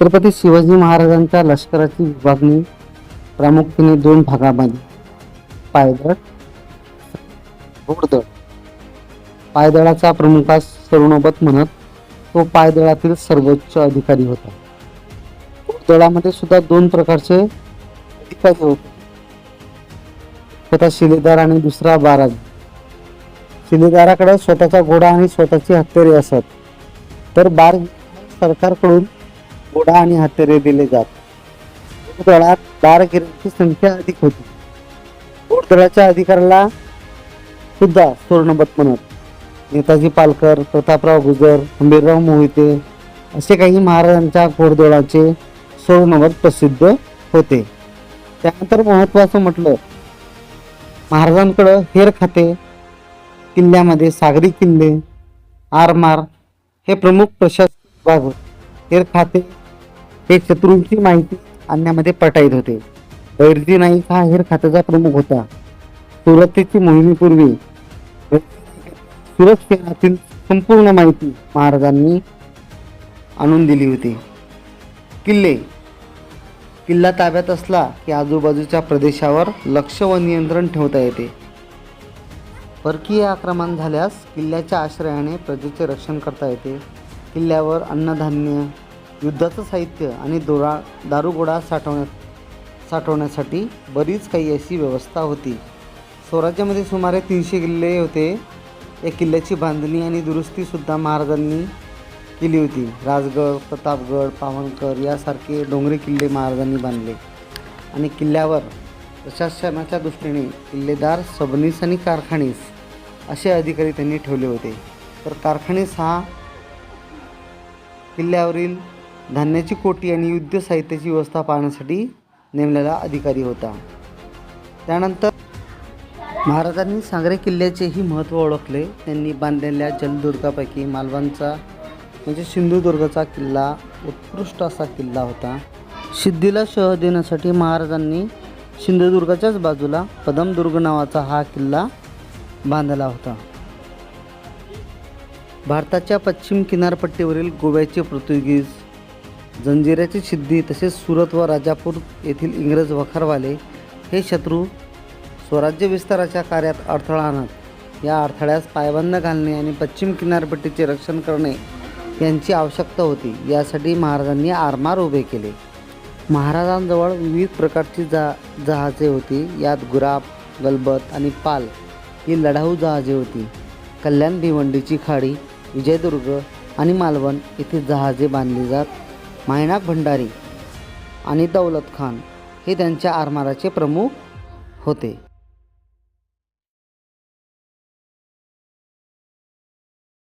छत्रपती शिवाजी महाराजांच्या लष्कराची विभागणी प्रामुख्याने दोन भागामध्ये. पायदळ घोडदळ पायदळाचा प्रमुखास सरुणोबत म्हणत तो पायदळातील सर्वोच्च अधिकारी होता. घोडदळामध्ये सुद्धा दोन प्रकारचे अधिकारी होते. स्वतः शिलेदार आणि दुसरा बाराज शिलेदाराकडे स्वतःचा घोडा आणि स्वतःची हत्यारे असत. तर बार सरकारकडून घोडा आणि हत्यारे दिले जात. घोडदळात बारगिरीची संख्या अधिक होती. घोडदळाच्या अधिकाराला सुद्धा सुवर्णबत म्हणत. नेताजी पालकर प्रतापराव गुजर हंबीरराव मोहिते असे काही महाराजांच्या घोडदळाचे सुवर्णबत प्रसिद्ध होते. त्यानंतर महत्वाचं म्हटलं महाराजांकडं हेर खाते किल्ल्यामध्ये सागरी किल्ले आरमार हे प्रमुख प्रशासकीय विभाग होते. हेर खाते हे शत्रूंची माहिती आणण्यामध्ये पटाईत होते. बैरजी नाईक हा हेर खात्याचा प्रमुख होता? सुरतेची मोहिमेपूर्वी सुरत शहरातील संपूर्ण माहिती महाराजांनी आणून दिली होती. किल्ले. किल्ला ताब्यात असला की आजूबाजूच्या प्रदेशावर लक्ष व नियंत्रण ठेवता येते. परकीय आक्रमण झाल्यास किल्ल्याच्या आश्रयाने प्रजेचे रक्षण करता येते. किल्ल्यावर अन्नधान्य युद्धाचं साहित्य आणि दोरा दारुगोळा साठवण्यात साठवण्यासाठी बरीच काही अशी व्यवस्था होती. स्वराज्यामध्ये सुमारे तीनशे किल्ले होते. या किल्ल्याची बांधणी आणि दुरुस्तीसुद्धा महाराजांनी केली होती. राजगड प्रतापगड पावनकर यासारखे डोंगरी किल्ले महाराजांनी बांधले. आणि किल्ल्यावर प्रशासनाच्या दृष्टीने किल्लेदार सबनीस आणि कारखानीस असे अधिकारी त्यांनी ठेवले होते. तर कारखानीस हा किल्ल्यावरील धान्याची कोटी आणि युद्ध साहित्याची व्यवस्था पाहण्यासाठी नेमलेला अधिकारी होता. त्यानंतर महाराजांनी सांगरे किल्ल्याचेही महत्त्व ओळखले. त्यांनी बांधलेल्या जलदुर्गापैकी मालवणचा म्हणजे सिंधुदुर्गचा किल्ला उत्कृष्ट असा किल्ला होता. सिद्धीला शह देण्यासाठी महाराजांनी सिंधुदुर्गाच्याच बाजूला पदमदुर्ग नावाचा हा किल्ला बांधला होता. भारताच्या पश्चिम किनारपट्टीवरील गोव्याचे पोर्तुगीज जंजिऱ्याची सिद्धी तसेच सुरत व राजापूर येथील इंग्रज वखारवाले हे शत्रू स्वराज्य विस्ताराच्या कार्यात अडथळा आणत या अडथळ्यास पायबंद घालणे आणि पश्चिम किनारपट्टीचे रक्षण करणे यांची आवश्यकता होती. यासाठी महाराजांनी आरमार उभे केले. महाराजांजवळ विविध प्रकारची जा जहाजे होती. यात गुराब गलबत आणि पाल ही लढाऊ जहाजे होती. कल्याण भिवंडीची खाडी विजयदुर्ग आणि मालवण येथे जहाजे बांधली जात मायनाक भंडारी आणि दौलत खान हे त्यांच्या आरमाराचे प्रमुख होते.